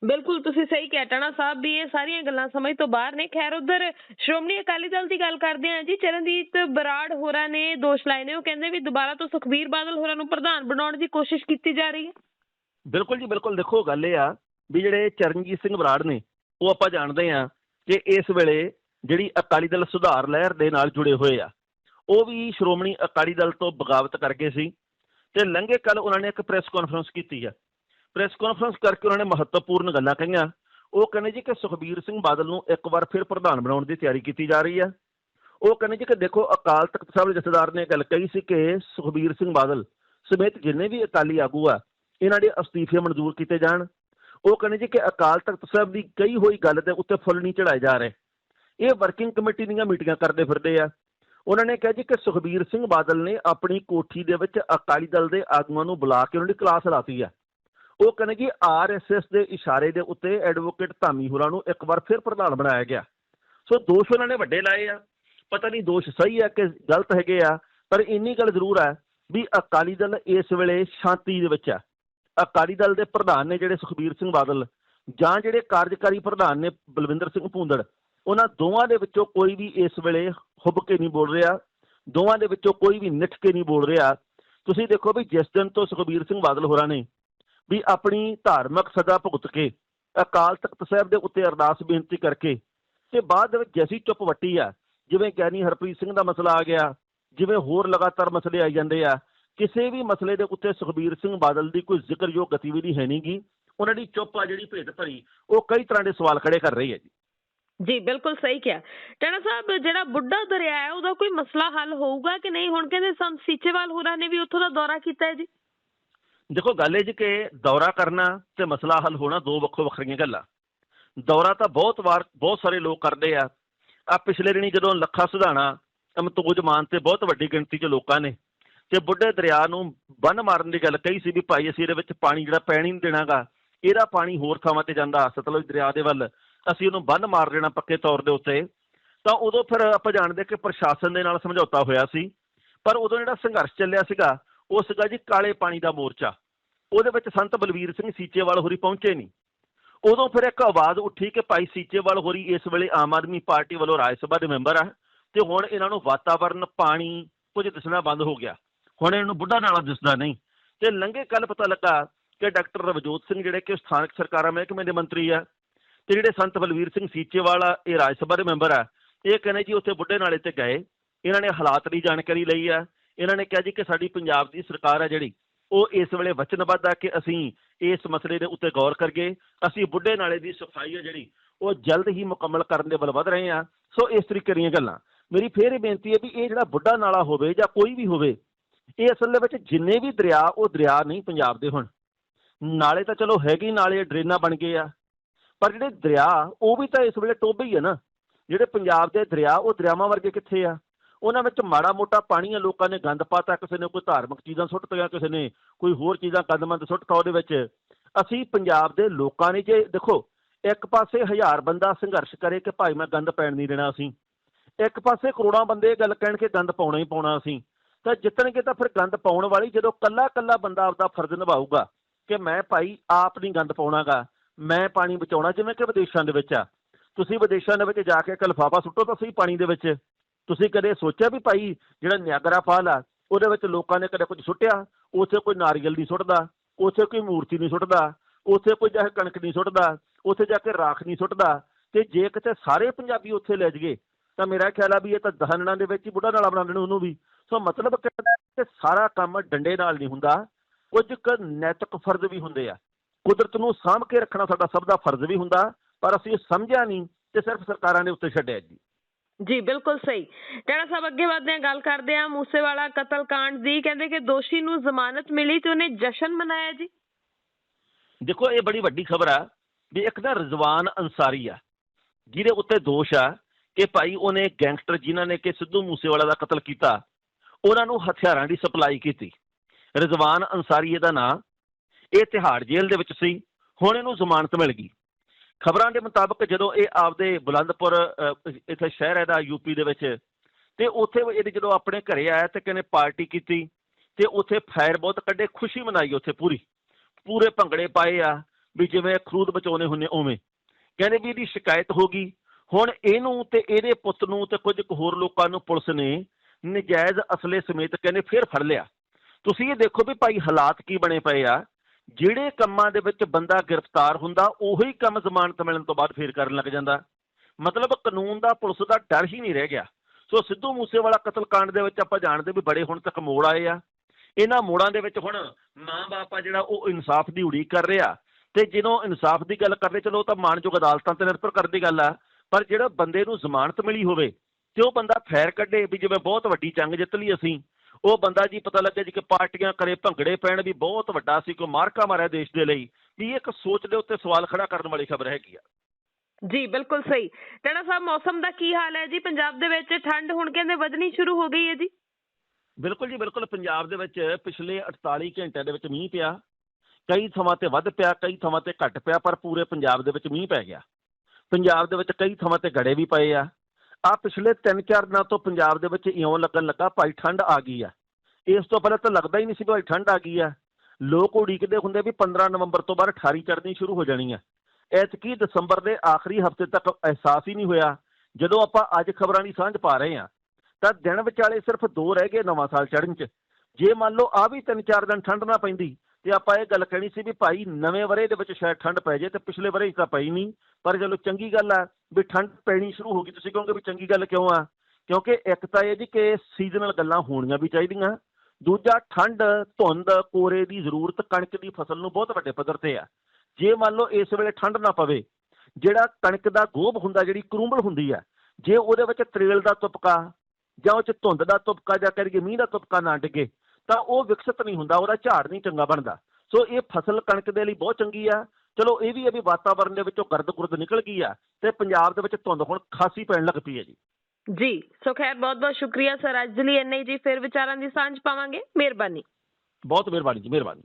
ਬਿਲਕੁਲ ਤੁਸੀਂ ਸਹੀ ਕਹਿ, ਟਾਣਾ ਸਾਹਿਬ ਵੀ ਇਹ ਸਾਰੀਆਂ ਗੱਲਾਂ ਸਮਝ ਤੋਂ ਬਾਹਰ ਨੇ। ਖੈਰ, ਉਧਰ ਸ਼੍ਰੋਮਣੀ ਅਕਾਲੀ ਦਲ ਦੀ ਗੱਲ ਕਰਦੇ ਆਂ ਜੀ। ਚਰਨਜੀਤ ਬਰਾੜ ਹੋਰਾਂ ਨੇ ਦੋਸ਼ ਲਾਏ ਨੇ। ਉਹ ਕਹਿੰਦੇ ਵੀ ਦੁਬਾਰਾ ਤੋਂ ਸੁਖਬੀਰ ਬਾਦਲ ਹੋਰਾਂ ਨੂੰ ਪ੍ਰਧਾਨ ਬਣਾਉਣ ਦੀ ਕੋਸ਼ਿਸ਼ ਕੀਤੀ ਜਾ ਰਹੀ ਹੈ। ਬਿਲਕੁਲ ਜੀ, ਬਿਲਕੁਲ। ਦੇਖੋ, ਗੱਲ ਇਹ ਆ ਵੀ ਜਿਹੜੇ ਚਰਨਜੀਤ ਸਿੰਘ ਬਰਾੜ ਨੇ, ਉਹ ਆਪਾਂ ਜਾਣਦੇ ਆ ਕਿ ਇਸ ਵੇਲੇ ਜਿਹੜੀ ਅਕਾਲੀ ਦਲ ਸੁਧਾਰ ਲਹਿਰ ਦੇ ਨਾਲ ਜੁੜੇ ਹੋਏ ਆ, ਉਹ ਵੀ ਸ਼੍ਰੋਮਣੀ ਅਕਾਲੀ ਦਲ ਤੋਂ ਬਗਾਵਤ ਕਰ ਗਏ ਸੀ। ਤੇ ਲੰਘੇ ਕੱਲ ਉਹਨਾਂ ਨੇ ਇੱਕ ਪ੍ਰੈਸ ਕਾਨਫਰੰਸ ਕੀਤੀ ਆ। ਪ੍ਰੈਸ ਕਾਨਫਰੰਸ ਕਰਕੇ ਉਹਨਾਂ ਨੇ ਮਹੱਤਵਪੂਰਨ ਗੱਲਾਂ ਕਹੀਆਂ। ਉਹ ਕਹਿੰਦੇ ਜੀ ਕਿ ਸੁਖਬੀਰ ਸਿੰਘ ਬਾਦਲ ਨੂੰ ਇੱਕ ਵਾਰ ਫਿਰ ਪ੍ਰਧਾਨ ਬਣਾਉਣ ਦੀ ਤਿਆਰੀ ਕੀਤੀ ਜਾ ਰਹੀ ਆ ਉਹ ਕਹਿੰਦੇ ਜੀ ਕਿ ਦੇਖੋ, ਅਕਾਲ ਤਖਤ ਸਾਹਿਬ ਦੇ ਜਥੇਦਾਰ ਨੇ ਗੱਲ ਕਹੀ ਸੀ ਕਿ ਸੁਖਬੀਰ ਸਿੰਘ ਬਾਦਲ ਸਮੇਤ ਜਿੰਨੇ ਵੀ ਅਕਾਲੀ ਆਗੂ ਆ, ਇਹਨਾਂ ਦੇ ਅਸਤੀਫੇ ਮਨਜ਼ੂਰ ਕੀਤੇ ਜਾਣ। ਉਹ ਕਹਿੰਦੇ ਜੀ ਕਿ ਅਕਾਲ ਤਖਤ ਸਾਹਿਬ ਦੀ ਕਈ ਹੋਈ ਗੱਲ ਦੇ ਉੱਤੇ ਫੁੱਲ ਨਹੀਂ ਚੜਾਏ ਜਾ ਰਹੇ। ਇਹ ਵਰਕਿੰਗ ਕਮੇਟੀ ਦੀਆਂ ਮੀਟਿੰਗਾਂ ਕਰਦੇ ਫਿਰਦੇ ਆ। ਉਹਨਾਂ ਨੇ ਕਿਹਾ ਜੀ ਕਿ ਸੁਖਬੀਰ ਸਿੰਘ ਬਾਦਲ ਨੇ ਆਪਣੀ ਕੋਠੀ ਦੇ ਵਿੱਚ ਅਕਾਲੀ ਦਲ ਦੇ ਆਗੂਆਂ ਨੂੰ ਬੁਲਾ ਕੇ ਉਹਨਾਂ ਦੀ ਕਲਾਸ ਲਾਤੀ ਆ। ਉਹ ਕਹਿੰਦੇ ਜੀ ਆਰਐਸਐਸ ਦੇ ਇਸ਼ਾਰੇ ਦੇ ਉੱਤੇ ਐਡਵੋਕੇਟ ਧਾਮੀ ਹੋਰਾਂ ਨੂੰ ਇੱਕ ਵਾਰ ਫਿਰ ਪ੍ਰਧਾਨ ਬਣਾਇਆ ਗਿਆ। ਸੋ ਦੋਸ਼ ਉਹਨਾਂ ਨੇ ਵੱਡੇ ਲਾਏ ਆ। ਪਤਾ ਨਹੀਂ ਦੋਸ਼ ਸਹੀ ਆ ਕਿ ਗਲਤ ਹੈਗੇ ਆ, ਪਰ ਇੰਨੀ ਗੱਲ ਜ਼ਰੂਰ ਆ ਵੀ ਅਕਾਲੀ ਦਲ ਇਸ ਵੇਲੇ ਸ਼ਾਂਤੀ ਦੇ ਵਿੱਚ ਆ। ਅਕਾਲੀ ਦਲ ਦੇ ਪ੍ਰਧਾਨ ਨੇ ਜਿਹੜੇ ਸੁਖਬੀਰ ਸਿੰਘ ਬਾਦਲ ਜਾਂ ਜਿਹੜੇ ਕਾਰਜਕਾਰੀ ਪ੍ਰਧਾਨ ਨੇ ਬਲਵਿੰਦਰ ਸਿੰਘ ਭੂੰਦੜ, ਉਹਨਾਂ ਦੋਵਾਂ ਦੇ ਵਿੱਚੋਂ ਕੋਈ ਵੀ ਇਸ ਵੇਲੇ ਹੁੱਬ ਕੇ ਨਹੀਂ ਬੋਲ ਰਿਹਾ, ਦੋਵਾਂ ਦੇ ਵਿੱਚੋਂ ਕੋਈ ਵੀ ਨਿੱਠ ਕੇ ਨਹੀਂ ਬੋਲ ਰਿਹਾ। ਤੁਸੀਂ ਦੇਖੋ ਵੀ ਜਿਸ ਦਿਨ ਤੋਂ ਸੁਖਬੀਰ ਸਿੰਘ ਬਾਦਲ ਹੋਰਾਂ ਨੇ ਵੀ ਆਪਣੀ ਧਾਰਮਿਕ ਸਜ਼ਾ ਭੁਗਤ ਕੇ, ਅਕਾਲ ਤਖਤ ਸਾਹਿਬ ਦੇ ਉੱਤੇ ਅਰਦਾਸ ਬੇਨਤੀ ਕਰਕੇ, ਤੇ ਬਾਅਦ ਦੇ ਵਿੱਚ ਜੈਸੀ ਚੁੱਪ ਵੱਟੀ ਆ, ਜਿਵੇਂ ਗਿਆਨੀ ਹਰਪ੍ਰੀਤ ਸਿੰਘ ਦਾ ਮਸਲਾ ਆ ਗਿਆ, ਜਿਵੇਂ ਹੋਰ ਲਗਾਤਾਰ ਮਸਲੇ ਆਈ ਜਾਂਦੇ ਆ, ਕਿਸੇ ਵੀ ਮਸਲੇ ਦੇ ਉੱਤੇ ਸੁਖਬੀਰ ਸਿੰਘ ਬਾਦਲ ਦੀ ਕੋਈ ਜ਼ਿਕਰਯੋਗ ਗਤੀਵਿਧੀ ਹੈ ਨਹੀਂਗੀ ਉਹਨਾਂ ਦੀ ਚੁੱਪ ਆ ਜਿਹੜੀ ਭੇਦ ਭਰੀ, ਉਹ ਕਈ ਤਰ੍ਹਾਂ ਦੇ ਸਵਾਲ ਖੜੇ ਕਰ ਰਹੀ ਹੈ ਜੀ। ਜੀ, ਬਿਲਕੁਲ ਸਹੀ ਕਿਹਾ। ਟਣਾ ਸਾਹਿਬ, ਜਿਹੜਾ ਬੁੱਢਾ ਦਰਿਆ ਹੈ, ਉਹਦਾ ਕੋਈ ਮਸਲਾ ਹੱਲ ਹੋਊਗਾ ਕਿ ਨਹੀਂ? ਹੁਣ ਕਹਿੰਦੇ ਸੰਤ ਸੀਚੇਵਾਲ ਹੋਰਾਂ ਨੇ ਵੀ ਉੱਥੋਂ ਦਾ ਦੌਰਾ ਕੀਤਾ ਹੈ ਜੀ। ਦੇਖੋ ਗੱਲ ਇਹ ਜੀ ਕਿ ਦੌਰਾ ਕਰਨਾ ਤੇ ਮਸਲਾ ਹੱਲ ਹੋਣਾ ਦੋ ਵੱਖੋ ਵੱਖਰੀਆਂ ਗੱਲਾਂ। ਦੌਰਾ ਤਾਂ ਬਹੁਤ ਵਾਰ, ਬਹੁਤ ਸਾਰੇ ਲੋਕ ਕਰਦੇ ਆ। ਆ ਪਿਛਲੇ ਦਿਨੀ ਜਦੋਂ ਲੱਖਾ ਸੁਧਾਣਾ ਅਮਤੋਜ ਮਾਨ ਤੇ ਬਹੁਤ ਵੱਡੀ ਗਿਣਤੀ 'ਚ ਲੋਕਾਂ ਨੇ ਤੇ ਬੁੱਢੇ ਦਰਿਆ ਨੂੰ ਬੰਨ ਮਾਰਨ ਦੀ ਗੱਲ ਕਹੀ ਸੀ ਵੀ ਭਾਈ ਅਸੀਂ ਇਹਦੇ ਵਿੱਚ ਪਾਣੀ ਜਿਹੜਾ ਪੈਣ ਹੀ ਨਹੀਂ ਦੇਣਾਗਾ, ਇਹਦਾ ਪਾਣੀ ਹੋਰ ਥਾਵਾਂ ਤੇ ਜਾਂਦਾ ਸਤਲੁਜ ਦਰਿਆ ਦੇ ਵੱਲ, ਅਸੀਂ ਉਹਨੂੰ ਬੰਨ ਮਾਰ ਦੇਣਾ ਪੱਕੇ ਤੌਰ ਦੇ ਉੱਤੇ। ਤਾਂ ਉਦੋਂ ਫਿਰ ਆਪਾਂ ਜਾਣਦੇ ਕਿ ਪ੍ਰਸ਼ਾਸਨ ਦੇ ਨਾਲ ਸਮਝੌਤਾ ਹੋਇਆ ਸੀ, ਪਰ ਉਦੋਂ ਜਿਹੜਾ ਸੰਘਰਸ਼ ਚੱਲਿਆ ਸੀਗਾ ਉਹ ਸੀਗਾ ਜੀ ਕਾਲੇ ਪਾਣੀ ਦਾ ਮੋਰਚਾ। ਉਹਦੇ ਵਿੱਚ ਸੰਤ ਬਲਵੀਰ ਸਿੰਘ ਸੀਚੇਵਾਲ ਹੋਰੀ ਪਹੁੰਚੇ ਨਹੀਂ ਉਦੋਂ ਫਿਰ ਇੱਕ ਆਵਾਜ਼ ਉੱਠੀ ਕਿ ਭਾਈ ਸੀਚੇਵਾਲ ਹੋਰੀ ਇਸ ਵੇਲੇ ਆਮ ਆਦਮੀ ਪਾਰਟੀ ਵੱਲੋਂ ਰਾਜ ਸਭਾ ਦੇ ਮੈਂਬਰ ਆ ਤੇ ਹੁਣ ਇਹਨਾਂ ਨੂੰ ਵਾਤਾਵਰਨ, ਪਾਣੀ, ਕੁਝ ਦਿਸਣਾ ਬੰਦ ਹੋ ਗਿਆ। ਹੁਣ ਇਹਨਾਂ ਨੂੰ ਬੁੱਢਾ ਨਾਲਾ ਦਿਸਦਾ ਨਹੀਂ। ਤੇ ਲੰਘੇ ਕੱਲ ਪਤਾ ਲੱਗਾ ਕਿ ਡਾਕਟਰ ਰਵਜੋਤ ਸਿੰਘ ਜਿਹੜੇ ਕਿ ਸਥਾਨਕ ਸਰਕਾਰਾਂ, ਮਹਿਕਮੇ ਦੇ ਮੰਤਰੀ ਆ ਤੇ ਜਿਹੜੇ ਸੰਤ ਬਲਵੀਰ ਸਿੰਘ ਸੀਚੇਵਾਲ ਆ, ਇਹ ਰਾਜ ਸਭਾ ਦੇ ਮੈਂਬਰ ਆ, ਇਹ ਕਹਿੰਦੇ ਜੀ ਉੱਥੇ ਬੁੱਢੇ ਨਾਲੇ ਤੇ ਗਏ। ਇਹਨਾਂ ਨੇ ਹਾਲਾਤ ਦੀ ਜਾਣਕਾਰੀ ਲਈ ਆ। ਇਹਨਾਂ ਨੇ ਕਿਹਾ ਜੀ ਕਿ ਸਾਡੀ ਪੰਜਾਬ ਦੀ ਸਰਕਾਰ ਹੈ ਜਿਹੜੀ, ਉਹ ਇਸ ਵੇਲੇ ਵਚਨਬੱਧ ਆ ਕਿ ਅਸੀਂ ਇਸ ਮਸਲੇ ਦੇ ਉੱਤੇ ਗੌਰ ਕਰੀਏ, ਅਸੀਂ ਬੁੱਢੇ ਨਾਲੇ ਦੀ ਸਫ਼ਾਈ ਆ ਜਿਹੜੀ, ਉਹ ਜਲਦ ਹੀ ਮੁਕੰਮਲ ਕਰਨ ਦੇ ਵੱਲ ਵਧ ਰਹੇ ਆ। ਸੋ ਇਸ ਤਰੀਕੇ ਦੀਆਂ ਗੱਲਾਂ। ਮੇਰੀ ਫੇਰ ਇਹ ਬੇਨਤੀ ਹੈ ਵੀ ਇਹ ਜਿਹੜਾ ਬੁੱਢਾ ਨਾਲਾ ਹੋਵੇ ਜਾਂ ਕੋਈ ਵੀ ਹੋਵੇ, ਇਹ ਅਸਲ ਦੇ ਵਿੱਚ ਜਿੰਨੇ ਵੀ ਦਰਿਆ, ਉਹ ਦਰਿਆ ਨਹੀਂ ਪੰਜਾਬ ਦੇ ਹੁਣ। ਨਾਲੇ ਤਾਂ ਚਲੋ ਹੈਗੇ ਨਾਲੇ, ਡਰੇਨਾਂ ਬਣ ਗਏ ਆ। ਪਰ ਜਿਹੜੇ ਦਰਿਆ, ਉਹ ਵੀ ਤਾਂ ਇਸ ਵੇਲੇ ਟੋਭੇ ਹੀ ਆ ਨਾ। ਜਿਹੜੇ ਪੰਜਾਬ ਦੇ ਦਰਿਆ, ਉਹ ਦਰਿਆਵਾਂ ਵਰਗੇ ਕਿੱਥੇ ਆ? ਉਹਨਾਂ ਵਿੱਚ ਮਾੜਾ ਮੋਟਾ ਪਾਣੀ ਆ ਲੋਕਾਂ ਨੇ ਗੰਦ ਪਾਤਾ, ਕਿਸੇ ਨੇ ਕੋਈ ਧਾਰਮਿਕ ਚੀਜ਼ਾਂ ਸੁੱਟ ਤੀਆਂ ਕਿਸੇ ਨੇ ਕੋਈ ਹੋਰ ਚੀਜ਼ਾਂ ਗੰਦਮੰਦ ਸੁੱਟਤਾ ਉਹਦੇ ਵਿੱਚ। ਅਸੀਂ ਪੰਜਾਬ ਦੇ ਲੋਕਾਂ ਨੇ ਜੇ ਦੇਖੋ, ਇੱਕ ਪਾਸੇ ਹਜ਼ਾਰ ਬੰਦਾ ਸੰਘਰਸ਼ ਕਰੇ ਕਿ ਭਾਈ ਮੈਂ ਗੰਦ ਪੈਣ ਨਹੀਂ ਦੇਣਾ ਅਸੀਂ। ਇੱਕ ਪਾਸੇ ਕਰੋੜਾਂ ਬੰਦੇ ਇਹ ਗੱਲ ਕਹਿਣ ਕਿ ਗੰਦ ਪਾਉਣਾ ਹੀ ਪਾਉਣਾ ਅਸੀਂ। ਤਾਂ ਜਿੱਤਣਗੇ ਤਾਂ ਫਿਰ ਗੰਦ ਪਾਉਣ ਵਾਲੀ ਜਦੋਂ ਕੱਲਾ ਕੱਲਾ ਬੰਦਾ ਆਪਦਾ ਫਰਜ਼ ਨਿਭਾਊਗਾ ਕਿ ਮੈਂ ਭਾਈ ਆਪ ਨਹੀਂ ਗੰਦ ਪਾਉਣਾਗਾ, ਮੈਂ ਪਾਣੀ ਬਚਾਉਣਾ, ਜਿਵੇਂ ਕਿ ਵਿਦੇਸ਼ਾਂ ਦੇ ਵਿੱਚ ਆ। ਤੁਸੀਂ ਵਿਦੇਸ਼ਾਂ ਦੇ ਵਿੱਚ ਜਾ ਕੇ ਇੱਕ ਲਿਫਾਫਾ ਸੁੱਟੋ ਤਾਂ ਸਹੀ ਪਾਣੀ ਦੇ ਵਿੱਚ। ਤੁਸੀਂ ਕਦੇ ਸੋਚਿਆ ਵੀ ਭਾਈ ਜਿਹੜਾ ਨਿਆਗਰਾ ਫਾਲ ਆ, ਉਹਦੇ ਵਿੱਚ ਲੋਕਾਂ ਨੇ ਕਦੇ ਕੁਝ ਸੁੱਟਿਆ? ਉੱਥੇ ਕੋਈ ਨਾਰੀਅਲ ਨਹੀਂ ਸੁੱਟਦਾ, ਉੱਥੇ ਕੋਈ ਮੂਰਤੀ ਨਹੀਂ ਸੁੱਟਦਾ, ਉੱਥੇ ਕੋਈ ਜਾ ਕੇ ਕਣਕ ਨਹੀਂ ਸੁੱਟਦਾ, ਉੱਥੇ ਜਾ ਕੇ ਰਾਖ ਨਹੀਂ ਸੁੱਟਦਾ। ਤੇ ਜੇ ਕਿਤੇ ਸਾਰੇ ਪੰਜਾਬੀ ਉੱਥੇ ਲੈ ਜਾਈਏ, ਤਾਂ ਮੇਰਾ ਖਿਆਲ ਆ ਵੀ ਇਹ ਤਾਂ ਦਹਨਣਾ ਦੇ ਵਿੱਚ ਹੀ ਬੁੱਢਾ ਨਾਲਾ ਬਣਾ ਦੇਣ ਉਹਨੂੰ ਵੀ। ਸੋ ਮਤਲਬ ਕਿ ਸਾਰਾ ਕੰਮ ਡੰਡੇ ਨਾਲ ਨਹੀਂ ਹੁੰਦਾ। ਕੁਝ ਕੁ ਨੈਤਿਕ ਫਰਜ਼ ਵੀ ਹੁੰਦੇ ਆ। ਕੁਦਰਤ ਨੂੰ ਸਾਂਭ ਕੇ ਰੱਖਣਾ ਸਾਡਾ ਸਭ ਦਾ ਫਰਜ਼ ਵੀ ਹੁੰਦਾ, ਪਰ ਅਸੀਂ ਇਹ ਸਮਝਿਆ ਨਹੀਂ ਤੇ ਸਿਰਫ ਸਰਕਾਰਾਂ ਦੇ ਉੱਤੇ ਛੱਡਿਆ ਜੀ। ਜੀ, ਬਿਲਕੁਲ ਸਹੀ। ਟਣਾ ਸਾਹਿਬ, ਅੱਗੇ ਵਧਦੇ ਹਾਂ, ਗੱਲ ਕਰਦੇ ਹਾਂ। ਮੂਸੇਵਾਲਾ ਕਤਲकांड ਦੀ, ਕਹਿੰਦੇ ਕਿ ਦੋਸ਼ੀ ਨੂੰ ਜ਼ਮਾਨਤ ਮਿਲੀ ਤੇ ਉਹਨੇ ਜਸ਼ਨ ਮਨਾਇਆ ਜੀ। ਦੇਖੋ, ਇਹ ਬੜੀ ਵੱਡੀ ਖਬਰ ਆ ਵੀ ਇੱਕ ਨਾ ਰਜ਼ਵਾਨ ਅੰਸਾਰੀ ਆ, ਜਿਹਦੇ ਉੱਤੇ ਦੋਸ਼ ਆ ਕਿ ਭਾਈ ਉਹਨੇ ਗੈਂਗਸਟਰ ਜਿਨ੍ਹਾਂ ਨੇ ਕਿ ਸਿੱਧੂ ਮੂਸੇਵਾਲਾ ਦਾ ਕਤਲ ਕੀਤਾ, ਉਹਨਾਂ ਨੂੰ ਹਥਿਆਰਾਂ ਦੀ ਸਪਲਾਈ ਕੀਤੀ। ਰਜ਼ਵਾਨ ਅੰਸਾਰੀ ਇਹਦਾ ਨਾਂ, ਇਹ ਤਿਹਾੜ ਜੇਲ੍ਹ ਦੇ ਵਿੱਚ ਸੀ, ਹੁਣ ਇਹਨੂੰ ਜ਼ਮਾਨਤ ਮਿਲ ਗਈ। ਖਬਰਾਂ ਦੇ ਮੁਤਾਬਕ ਜਦੋਂ ਇਹ ਆਪਦੇ ਬੁਲੰਦਪੁਰ ਇੱਥੇ ਸ਼ਹਿਰ ਇਹਦਾ ਯੂਪੀ ਦੇ ਵਿੱਚ, ਤੇ ਉੱਥੇ ਇਹਦੇ ਜਦੋਂ ਆਪਣੇ ਘਰੇ ਆਇਆ ਤੇ ਕਹਿੰਦੇ ਪਾਰਟੀ ਕੀਤੀ, ਤੇ ਉੱਥੇ ਫਾਇਰ ਬਹੁਤ ਕੱਢੇ, ਖੁਸ਼ੀ ਮਨਾਈ ਉੱਥੇ ਪੂਰੀ। ਪੂਰੇ ਭੰਗੜੇ ਪਾਏ ਆ, ਵੀ ਜਿਵੇਂ ਖਰੂਦ ਬਚਾਉਣੇ ਹੁੰਨੇ ਉਵੇਂ। ਕਹਿੰਦੇ ਵੀ ਇਹਦੀ ਸ਼ਿਕਾਇਤ ਹੋ ਗਈ। ਹੁਣ ਇਹਨੂੰ ਤੇ ਇਹਦੇ ਪੁੱਤ ਨੂੰ ਤੇ ਕੁਝ ਕੁ ਹੋਰ ਲੋਕਾਂ ਨੂੰ ਪੁਲਿਸ ਨੇ ਨਜਾਇਜ਼ ਅਸਲੇ ਸਮੇਤ ਕਹਿੰਦੇ ਫਿਰ ਫੜ ਲਿਆ। ਤੁਸੀਂ ਇਹ ਦੇਖੋ ਵੀ ਭਾਈ ਹਾਲਾਤ ਕੀ ਬਣੇ ਪਏ ਆ। ਜਿਹੜੇ ਕੰਮਾਂ ਦੇ ਵਿੱਚ ਬੰਦਾ ਗ੍ਰਿਫਤਾਰ ਹੁੰਦਾ, ਉਹੀ ਕੰਮ ਜ਼ਮਾਨਤ ਮਿਲਣ ਤੋਂ ਬਾਅਦ ਫੇਰ ਕਰਨ ਲੱਗ ਜਾਂਦਾ। ਮਤਲਬ ਕਾਨੂੰਨ ਦਾ, ਪੁਲਿਸ ਦਾ ਡਰ ਹੀ ਨਹੀਂ ਰਹਿ ਗਿਆ। ਸੋ ਸਿੱਧੂ ਮੂਸੇਵਾਲਾ ਕਤਲकांड ਦੇ ਵਿੱਚ ਆਪਾਂ ਜਾਣਦੇ ਵੀ ਬੜੇ ਹੁਣ ਤੱਕ ਮੋੜ ਆਏ ਆ। ਇਹਨਾਂ ਮੋੜਾਂ ਦੇ ਵਿੱਚ ਹੁਣ ਮਾਂ-ਬਾਪ ਆ ਜਿਹੜਾ, ਉਹ ਇਨਸਾਫ ਦੀ ਉਡੀਕ ਕਰ ਰਿਹਾ। ਤੇ ਜਦੋਂ ਇਨਸਾਫ ਦੀ ਗੱਲ ਕਰਦੇ, ਚਲੋ ਉਹ ਤਾਂ ਮਾਨਯੋਗ ਅਦਾਲਤਾਂ ਤੇ ਨਿਰਭਰ ਕਰਦੀ ਗੱਲ ਆ, ਪਰ ਜਿਹੜਾ ਬੰਦੇ ਨੂੰ ਜ਼ਮਾਨਤ ਮਿਲੀ ਹੋਵੇ, ਤੇ ਉਹ ਬੰਦਾ ਫੈਰ ਕੱਢੇ ਵੀ ਜਿਵੇਂ ਬਹੁਤ ਵੱਡੀ ਜੰਗ ਜਿੱਤ ਲਈ ਅਸੀਂ। ਉਹ ਬੰਦਾ ਜੀ ਪਤਾ ਲੱਗੇ ਜੀ ਕਿ ਪਾਰਟੀਆਂ ਕਰੇ ਭੰਗੜੇ ਪੈਣ ਵੀ ਬਹੁਤ ਵੱਡਾ ਸੀ ਕੋਈ ਮਾਰਕਾ ਮਾਰਿਆ ਦੇਸ਼ ਦੇ ਲਈ ਵੀ ਇੱਕ ਸੋਚ ਦੇ ਉੱਤੇ ਸਵਾਲ ਖੜਾ ਕਰਨ ਵਾਲੀ ਖਬਰ ਹੈਗੀ ਆ। ਜੀ ਬਿਲਕੁਲ ਸਹੀ। ਟਣਾ ਸਾਹਿਬ ਮੌਸਮ ਦਾ ਕੀ ਹਾਲ ਹੈ ਜੀ? ਪੰਜਾਬ ਦੇ ਵਿੱਚ ਠੰਡ ਹੁਣ ਕਹਿੰਦੇ ਵਧਣੀ ਸ਼ੁਰੂ ਹੋ ਗਈ ਹੈ ਜੀ। ਬਿਲਕੁਲ ਜੀ ਬਿਲਕੁਲ ਪੰਜਾਬ ਦੇ ਵਿੱਚ ਪਿਛਲੇ 48 ਘੰਟਿਆਂ ਦੇ ਵਿੱਚ ਮੀਂਹ ਪਿਆ। ਕਈ ਥਾਵਾਂ ਤੇ ਵੱਧ ਪਿਆ ਕਈ ਥਾਵਾਂ ਤੇ ਘੱਟ ਪਿਆ ਪਰ ਪੂਰੇ ਪੰਜਾਬ ਦੇ ਵਿੱਚ ਮੀਂਹ ਪੈ ਗਿਆ। ਪੰਜਾਬ ਦੇ ਵਿੱਚ ਕਈ ਥਾਵਾਂ ਤੇ ਗੜੇ ਵੀ ਪਏ ਆ। ਆ ਪਿਛਲੇ 3-4 ਦਿਨਾਂ ਤੋਂ ਪੰਜਾਬ ਦੇ ਵਿੱਚ ਇਉਂ ਲੱਗਣ ਲੱਗਾ ਭਾਈ ਠੰਡ ਆ ਗਈ ਆ। ਇਸ ਤੋਂ ਪਹਿਲਾਂ ਤਾਂ ਲੱਗਦਾ ਹੀ ਨਹੀਂ ਸੀ ਭਾਈ ਠੰਡ ਆ ਗਈ ਆ। ਲੋਕ ਉਡੀਕਦੇ ਹੁੰਦੇ ਵੀ 15 ਨਵੰਬਰ ਤੋਂ ਬਾਅਦ ਠਾਰੀ ਚੜ੍ਹਨੀ ਸ਼ੁਰੂ ਹੋ ਜਾਣੀ ਆ। ਐਤਕੀ ਦਸੰਬਰ ਦੇ ਆਖਰੀ ਹਫ਼ਤੇ ਤੱਕ ਅਹਿਸਾਸ ਹੀ ਨਹੀਂ ਹੋਇਆ, ਜਦੋਂ ਆਪਾਂ ਅੱਜ ਖਬਰਾਂ ਦੀ ਸਾਂਝ ਪਾ ਰਹੇ ਆ। ਤਾਂ ਦਿਨ ਵਿਚਾਲੇ ਸਿਰਫ ਦੋ ਰਹਿ ਗਏ ਨਵਾਂ ਸਾਲ ਚੜ੍ਹਨ 'ਚ। ਜੇ ਮੰਨ ਲਓ ਆ ਵੀ ਤਿੰਨ ਚਾਰ ਦਿਨ ਠੰਡ ਨਾ ਪੈਂਦੀ ਤੇ ਆਪਾਂ ਇਹ ਗੱਲ ਕਹਿਣੀ ਸੀ ਵੀ ਭਾਈ ਨਵੇਂ ਵਰੇ ਦੇ ਵਿੱਚ ਸ਼ਾਇਦ ਠੰਡ ਪੈ ਜੇ ਤੇ ਪਿਛਲੇ ਵਰੇ 'ਚ ਤਾਂ ਪਈ ਨਹੀਂ, ਪਰ ਚਲੋ ਚੰਗੀ ਗੱਲ ਆ ਵੀ ਠੰਡ ਪੈਣੀ ਸ਼ੁਰੂ ਹੋ ਗਈ, ਤੁਸੀਂ ਕਹੋਗੇ ਵੀ ਚੰਗੀ ਗੱਲ ਕਿਉਂ ਆ? ਕਿਉਂਕਿ ਇੱਕ ਤਾਂ ਇਹ ਜੀ ਕਿ ਸੀਜ਼ਨਲ ਗੱਲਾਂ ਹੋਣੀਆਂ ਵੀ ਚਾਹੀਦੀਆਂ। ਦੂਜਾ, ਠੰਡ, ਧੁੰਦ, ਕੋਰੇ ਦੀ ਜ਼ਰੂਰਤ, ਕਣਕ ਦੀ ਫਸਲ ਨੂੰ ਬਹੁਤ ਵੱਡੇ ਪੱਧਰ ਤੇ ਆ। ਜੇ ਮੰਨ ਲਓ ਇਸ ਵੇਲੇ ਠੰਡ ਨਾ ਪਵੇ, ਜਿਹੜਾ ਕਣਕ ਦਾ ਗੋਭ ਹੁੰਦਾ, ਜਿਹੜੀ ਕਰੂੰਬਲ ਹੁੰਦੀ ਆ, ਜੇ ਉਹਦੇ ਵਿੱਚ ਤਰੇਲ ਦਾ ਤੁਪਕਾ ਜਾਂ ਉਹ ਚ ਧੁੰਦ ਦਾ ਤੁਪਕਾ ਜਾਂ ਕਰੀਏ ਮੀਂਹ ਦਾ ਤੁਪਕਾ ਨਾ ਡਿੱਗੇ ਤਾਂ ਉਹ ਵਿਕਸਿਤ ਨਹੀਂ ਹੁੰਦਾ ਉਹਦਾ ਝਾੜ ਨਹੀਂ ਚੰਗਾ ਬਣਦਾ। ਸੋ ਇਹ ਫਸਲ ਕਣਕ ਦੇ ਲਈ ਬਹੁਤ ਚੰਗੀ ਆ। ਚਲੋ ਇਹ ਵੀ ਹੈ ਵੀ ਵਾਤਾਵਰਣ ਦੇ ਵਿੱਚੋਂ ਗਰਦ ਗੁਰਦ ਨਿਕਲ ਗਈ ਆ ਤੇ ਪੰਜਾਬ ਦੇ ਵਿੱਚ ਧੁੰਦ ਹੁਣ ਖਾਸੀ ਪੈਣ ਲੱਗ ਪਈ ਹੈ ਜੀ। ਜੀ ਸੋ ਖੈਰ ਬਹੁਤ ਬਹੁਤ ਸ਼ੁਕਰੀਆ ਸਰ ਅੱਜ ਲਈ ਇੰਨਾ ਜੀ ਫਿਰ ਵਿਚਾਰਾਂ ਦੀ ਸਾਂਝ ਪਾਵਾਂਗੇ। ਮਿਹਰਬਾਨੀ। ਬਹੁਤ ਮਿਹਰਬਾਨੀ ਜੀ ਮਿਹਰਬਾਨੀ।